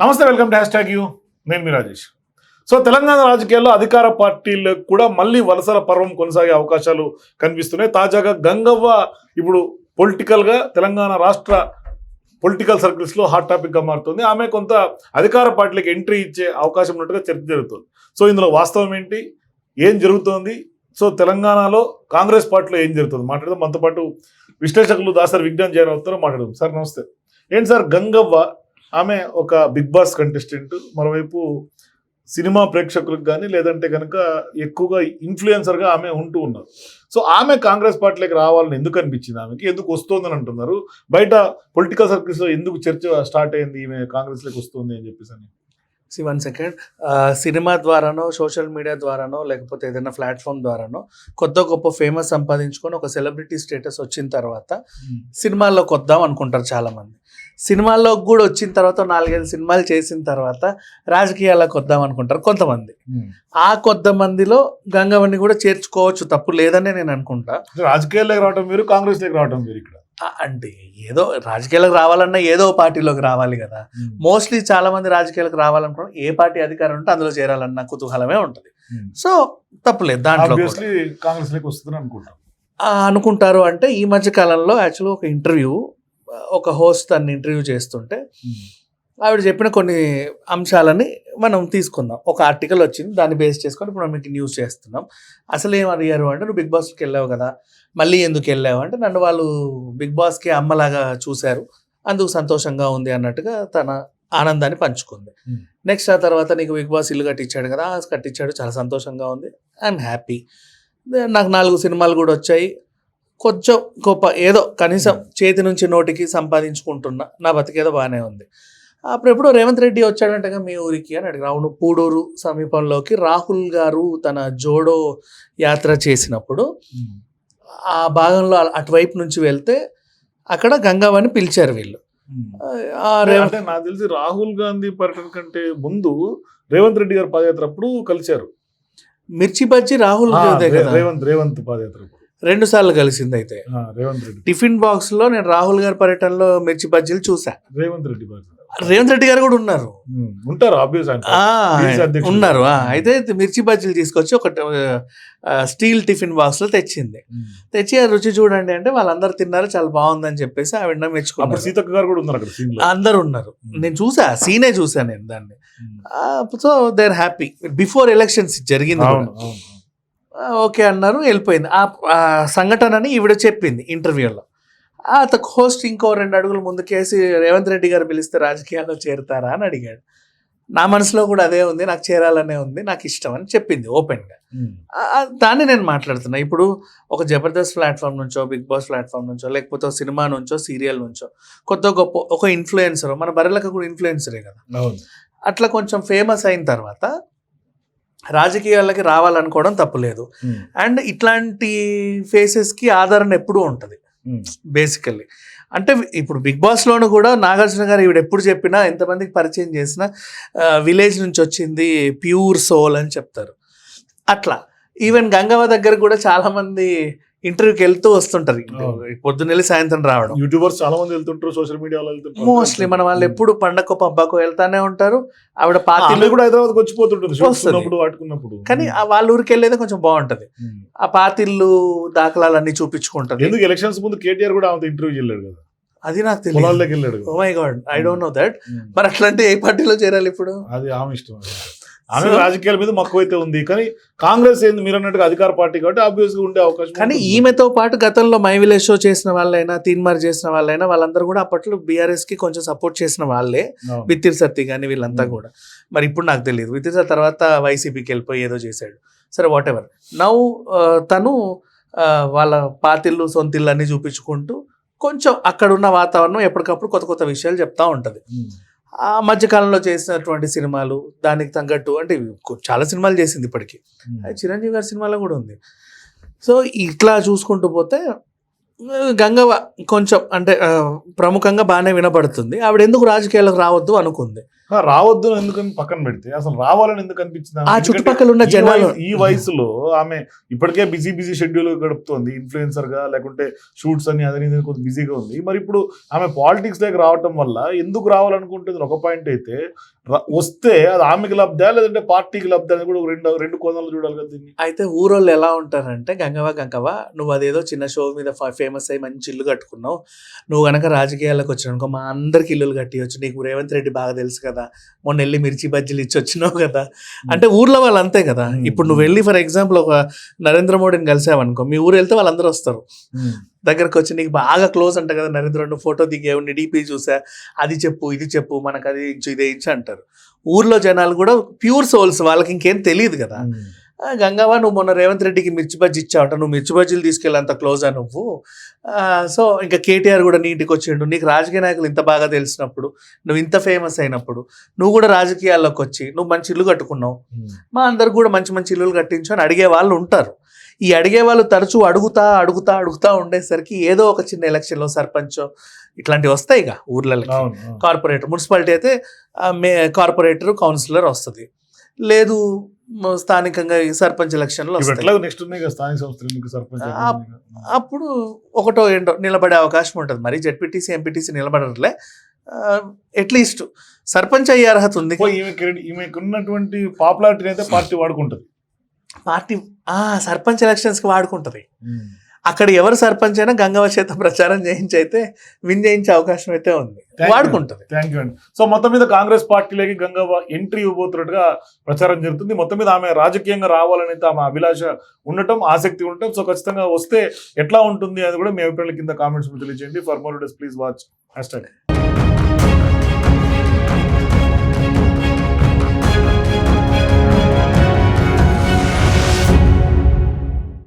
నమస్తే welcome to hash tag you. నేను మీ రాజేష్. సో తెలంగాణ రాజకీయాల్లో అధికార పార్టీలకు కూడా మళ్ళీ వలసల పర్వం కొనసాగే అవకాశాలు కనిపిస్తున్నాయి. తాజాగా గంగవ్వ ఇప్పుడు పొలిటికల్గా తెలంగాణ రాష్ట్ర పొలిటికల్ సర్కిల్స్లో హాట్ టాపిక్గా మారుతుంది. ఆమె కొంత అధికార పార్టీలకు ఎంట్రీ ఇచ్చే అవకాశం ఉన్నట్టుగా చర్చ జరుగుతుంది. సో ఇందులో వాస్తవం ఏంటి? ఏం జరుగుతోంది? సో తెలంగాణలో కాంగ్రెస్ పార్టీలో ఏం జరుగుతుంది? మాట్లాడదాం. మనతో పాటు విశ్లేషకులు దాసరి విజ్ఞాన్ జయన్ అవుతారో మాట్లాడదాం. సార్ నమస్తే. ఏంటి సార్ గంగవ్వ ఆమె ఒక బిగ్ బాస్ కంటెస్టెంట్. మరోవైపు సినిమా ప్రేక్షకులకు కానీ లేదంటే కనుక ఎక్కువగా ఇన్ఫ్లుయెన్సర్గా ఆమె ఉంటూ ఉన్నారు. సో ఆమె కాంగ్రెస్ పార్టీలోకి రావాలని ఎందుకు అనిపించింది ఆమెకి? ఎందుకు వస్తోందని అంటున్నారు. బయట పొలిటికల్ సర్కిల్స్లో ఎందుకు చర్చ స్టార్ట్ అయింది ఈమె కాంగ్రెస్లోకి వస్తుంది అని చెప్పేసి అని? See one second. సినిమా ద్వారానో సోషల్ మీడియా ద్వారానో లేకపోతే ఏదైనా ప్లాట్ఫామ్ ద్వారానో కొత్త గొప్ప ఫేమస్ సంపాదించుకొని ఒక సెలబ్రిటీ స్టేటస్ వచ్చిన తర్వాత సినిమాల్లోకి వద్దాం అనుకుంటారు చాలామంది. సినిమాల్లోకి కూడా వచ్చిన తర్వాత నాలుగైదు సినిమాలు చేసిన తర్వాత రాజకీయాలకు వద్దాం అనుకుంటారు కొంతమంది. ఆ కొంతమందిలో గంగవన్ని కూడా చేర్చుకోవచ్చు తప్పు లేదని నేను అనుకుంటా. రాజకీయాల్లోకి రావడం మీరు కాంగ్రెస్లోకి రావడం మీరు ఇక్కడ. అంటే ఏదో రాజకీయాలకు రావాలన్నా ఏదో పార్టీలోకి రావాలి కదా. మోస్ట్లీ చాలా మంది రాజకీయాలకు రావాలనుకున్నా ఏ పార్టీ అధికారం ఉంటే అందులో చేరాలన్న కుతూహలమే ఉంటుంది. సో తప్పులేదు దాంట్లో ఆ, అనుకుంటారు అంటే ఈ మధ్య కాలంలో యాక్చువల్గా ఒక ఇంటర్వ్యూ ఒక హోస్ట్ తను ఇంటర్వ్యూ చేస్తుంటే ఆవిడ చెప్పిన కొన్ని అంశాలని మనం తీసుకుందాం. ఒక ఆర్టికల్ వచ్చింది దాన్ని బేస్ చేసుకొని ఇప్పుడు మనం మీకు న్యూస్ చేస్తున్నాం. అసలు ఏం అడిగారు అంటే నువ్వు బిగ్ బాస్కి వెళ్ళావు కదా మళ్ళీ ఎందుకు వెళ్ళావు? అంటే నన్ను వాళ్ళు బిగ్ బాస్కి అమ్మలాగా చూశారు అందుకు సంతోషంగా ఉంది అన్నట్టుగా తన ఆనందాన్ని పంచుకుంది. Hmm. నెక్స్ట్ ఆ తర్వాత నీకు బిగ్ బాస్ ఇల్లు కట్టించాడు కదా "ఆ, కట్టించాడు చాలా సంతోషంగా ఉంది. ఐఎమ్ హ్యాపీ నాకు నాలుగు సినిమాలు కూడా వచ్చాయి. కొంచెం గొప్ప ఏదో కనీసం చేతి నుంచి నోటికి సంపాదించుకుంటున్నా నా బతికేదో బాగానే ఉంది. అప్పుడు ఎప్పుడో రేవంత్ రెడ్డి వచ్చాడంటగా మీ ఊరికి అని అడిగి అవును పూడూరు సమీపంలోకి రాహుల్ గారు తన జోడో యాత్ర చేసినప్పుడు ఆ భాగంలో అటువైపు నుంచి వెళ్తే అక్కడ గంగావని పిలిచారు వీళ్ళు. రేవంత్ అంటే నాకు తెలిసి రాహుల్ గాంధీ పర్యటన కంటే ముందు రేవంత్ రెడ్డి గారు పాదయాత్ర అప్పుడు కలిశారు. మిర్చి బజ్జి రాహుల్ రేవంత్ రేవంత్ పాదయాత్ర. రెండు సార్లు కలిసింది అయితే. రేవంత్ రెడ్డి. టిఫిన్ బాక్స్లో నేను రాహుల్ గారి పర్యటనలో మిర్చి బజ్జీలు చూసా. రేవంత్ రెడ్డి. రేవంత్ రెడ్డి గారు కూడా ఉన్నారు. ఉంటారు. ఉన్నారు. అయితే మిర్చి బజ్జీలు తీసుకొచ్చి ఒక స్టీల్ టిఫిన్ బాక్స్లో తెచ్చింది. తెచ్చి రుచి చూడండి అంటే వాళ్ళందరూ తిన్నారు చాలా బాగుందని చెప్పేసి ఆవిడ మెచ్చుకున్నారు. సీతక్క గారు కూడా ఉన్నారు అక్కడ అందరు ఉన్నారు. నేను చూసా సీనే చూసా నేను దాన్ని. So they are happy before elections జరిగింది ఓకే అన్నారు వెళ్ళిపోయింది. ఆ సంఘటనని ఈవిడ చెప్పింది ఇంటర్వ్యూలో. ఆ హోస్ట్ ఇంకో రెండు అడుగులు ముందుకేసి రేవంత్ రెడ్డి గారు పిలిస్తే రాజకీయాల్లో చేరుతారా? అని అడిగాడు. నా మనసులో కూడా అదే ఉంది నాకు చేరాలనే ఉంది నాకు ఇష్టం అని చెప్పింది ఓపెన్గా. దాన్ని నేను మాట్లాడుతున్నా. ఇప్పుడు ఒక జబర్దస్త్ ప్లాట్ఫామ్ నుంచో బిగ్ బాస్ ప్లాట్ఫామ్ నుంచో లేకపోతే సినిమా నుంచో సీరియల్ నుంచో కొత్త గొప్ప ఒక ఇన్ఫ్లుయెన్సర్ మన బర్రెలకు కూడా ఇన్ఫ్లుయెన్సరే కదా. అట్లా కొంచెం ఫేమస్ అయిన తర్వాత రాజకీయాలకి రావాలనుకోవడం తప్పులేదు. ఉమ్. అండ్ ఇట్లాంటి ఫేసెస్కి ఆదరణ ఎప్పుడూ ఉంటుంది. బేసికల్లీ అంటే ఇప్పుడు బిగ్ బాస్లోను కూడా నాగార్జున గారు ఈవిడ ఎప్పుడు చెప్పినా ఎంతమందికి పరిచయం చేసినా విలేజ్ నుంచి వచ్చింది ప్యూర్ సోల్ అని చెప్తారు. అట్లా. ఈవెన్ గంగవ్వ దగ్గర కూడా చాలా మంది ఇంటర్వ్యూకి వెళ్తూ వస్తుంటారు. పొద్దున్నెళ్ళి సాయంత్రం రావడం. యూట్యూబర్స్ చాలా మంది వెళ్తుంటారు సోషల్ మీడియాలో వెళ్తుంటారు. మోస్ట్లీ మన వాళ్ళు ఎప్పుడు పండగకు పబ్బకు వెళ్తానే ఉంటారు. ఆవిడ ఆమె పార్టీలు కూడా హైదరాబాద్ వచ్చిపోతుంటుంది వాడుకున్నప్పుడు కానీ ఆ వాళ్ళ ఊరికి వెళ్ళేది కొంచెం బాగుంటది. ఉమ్. ఆ పాతిళ్ళు దాఖలాలన్నీ చూపించుకుంటది. ఎందుకు ఎలక్షన్స్ ముందు కేటీఆర్ కూడా ఆమె ఇంటర్వ్యూ వెళ్ళాడు కదా? అది నాకు తెలియదు. ఓ my God I don't know that. మరి అట్లాంటి ఏ పార్టీలో చేరాలి ఇప్పుడు? అది ఆమె ఇష్టం. ఆమె రాజకీయాల మీద మక్కువ అయితే ఉంది. కానీ కాంగ్రెస్ ఏంది? మీరు అన్నట్టుగా అధికార పార్టీ కాబట్టి ఆబ్వియస్గా ఉండే అవకాశం కానీ. ఈమెతో పాటు గతంలో మై విలేజ్ షో చేసిన వాళ్ళైనా తీన్మార్ చేసిన వాళ్ళైనా వాళ్ళందరూ కూడా అప్పట్లో బీఆర్ఎస్కి కొంచెం సపోర్ట్ చేసిన వాళ్ళే. అవును. బిత్తిరి సత్తి కానీ వీళ్ళంతా Hmm. కూడా. మరి ఇప్పుడు నాకు తెలియదు బిత్తిరి సత్తి తర్వాత వైసీపీకి వెళ్ళిపోయి ఏదో చేశాడు. సరే వాట్ ఎవర్ నౌ తను వాళ్ళ పాతిళ్ళు సొంతిళ్ళు అన్ని చూపించుకుంటూ కొంచెం అక్కడ ఉన్న వాతావరణం ఎప్పటికప్పుడు కొత్త కొత్త విషయాలు చెప్తా ఉంటది. ఉమ్. ఆ మధ్యకాలంలో చేసినటువంటి సినిమాలు దానికి తగ్గట్టు అంటే చాలా సినిమాలు చేసింది ఇప్పటికి. చిరంజీవి గారి సినిమాలో కూడా ఉంది. సో ఇట్లా చూసుకుంటూ పోతే గంగవ్వ కొంచెం అంటే ప్రముఖంగా బాగానే వినపడుతుంది ఆవిడ ఎందుకు రాజకీయాలకు రావద్దు అనుకుంది. రావద్దు ఎందుకని పక్కన పెడితే అసలు రావాలని ఎందుకు అనిపించింది ఆ? చుట్టుపక్కల ఉన్న జనాలు. ఈ వయసులో ఆమె ఇప్పటికే బిజీ బిజీ షెడ్యూల్ గడుపుతోంది ఇన్ఫ్లుయెన్సర్గా లేకుంటే షూట్స్ అని అదని ఇదని కొంచెం బిజీగా ఉంది. మరి ఇప్పుడు ఆమె పాలిటిక్స్ దగ్గర రావటం వల్ల ఎందుకు రావాలనుకుంటుంది ఒక పాయింట్ అయితే వస్తే అది ఆమెకి లబ్ధా లేదంటే పార్టీకి లబ్ధా అని కూడా రెండు రెండు కోణాలు చూడాలి కదా దీన్ని. అయితే ఊరోళ్ళు ఎలా ఉంటారంటే గంగవ గంగవ నువ్వు అదేదో చిన్న షో మీద ఫేమస్ అయ్యి మంచి ఇల్లు కట్టుకున్నావు. నువ్వు గనక రాజకీయాల్లోకి వచ్చినానుకో మా అందరికి ఇల్లులు కట్టియొచ్చు. నీకు రేవంత్ రెడ్డి బాగా తెలుసు కదా మొన్న వెళ్ళి మిర్చి బజ్జీలు ఇచ్చి వచ్చినావు కదా అంటే ఊర్లో వాళ్ళు అంతే కదా. ఇప్పుడు నువ్వు వెళ్ళి ఫర్ ఎగ్జాంపుల్ ఒక నరేంద్ర మోడీని కలిసావనుకో మీ ఊరు వెళ్తే వాళ్ళందరూ వస్తారు. దగ్గరకు వచ్చి నీకు బాగా క్లోజ్ అంట కదా నరేంద్ర నువ్వు ఫోటో దిగావు నీ డీపీ చూసా అది చెప్పు ఇది చెప్పు మనకు అది ఇంచు ఇదే ఇంచు అంటారు. ఊర్లో జనాలు కూడా ప్యూర్ సోల్స్ వాళ్ళకి ఇంకేం తెలియదు కదా? ఆ, గంగవ్వ నువ్వు మొన్న రేవంత్ రెడ్డికి మిర్చి బజ్జీ ఇచ్చావంట. నువ్వు మిర్చి బజ్జీలు తీసుకెళ్ళేంత క్లోజా నువ్వు? ఆ, సో ఇంకా కేటీఆర్ కూడా నీటికి వచ్చిండు. నీకు రాజకీయ నాయకులు ఇంత బాగా తెలిసినప్పుడు నువ్వు ఇంత ఫేమస్ అయినప్పుడు నువ్వు కూడా రాజకీయాల్లోకి వచ్చి నువ్వు మంచి ఇల్లు కట్టుకున్నావు. మా అందరికి కూడా మంచి మంచి ఇల్లులు కట్టించు అని అడిగే వాళ్ళు ఉంటారు. ఈ అడిగే వాళ్ళు తరచూ అడుగుతా అడుగుతా అడుగుతా ఉండేసరికి ఏదో ఒక చిన్న ఎలక్షన్లో సర్పంచ్ ఇట్లాంటివి వస్తాయి ఇక అవును. కార్పొరేటర్ మున్సిపాలిటీ అయితే మే కార్పొరేటర్ కౌన్సిలర్ వస్తుంది. లేదు స్థానికంగా ఈ సర్పంచ్ ఎలక్షన్లు నెక్స్ట్ స్థానిక సంస్థలు. అప్పుడు ఒకటో ఏంటో నిలబడే అవకాశం ఉంటుంది. మరి జెడ్పీటీసీ ఎంపీటీసీ నిలబడట్లే. అట్లీస్ట్ సర్పంచ్ అయ్యే అర్హత ఉంది. ఈమెకి ఉన్నటువంటి పాపులారిటీని అయితే పార్టీ వాడుకుంటది. పార్టీ సర్పంచ్ ఎలక్షన్స్కి వాడుకుంటుంది. అక్కడ ఎవరు సర్పంచ్ అయినా గంగవ చేత ప్రచారం చేయించి అయితే విన్ చేయించే అవకాశం అయితే ఉంది. వాడుకుంటుంది. థ్యాంక్ యూ అండి సో మొత్తం మీద కాంగ్రెస్ పార్టీలోకి గంగవ్వ ఎంట్రీ ఇవ్వబోతున్నట్టుగా ప్రచారం జరుగుతుంది. మొత్తం మీద ఆమె రాజకీయంగా రావాలని ఆమె అభిలాష ఉండటం ఆసక్తి ఉండటం. సో ఖచ్చితంగా వస్తే ఎట్లా ఉంటుంది అది కూడా మీ అభిప్రాయాల కింద కామెంట్స్ తెలియజేయండి. For more please watch hash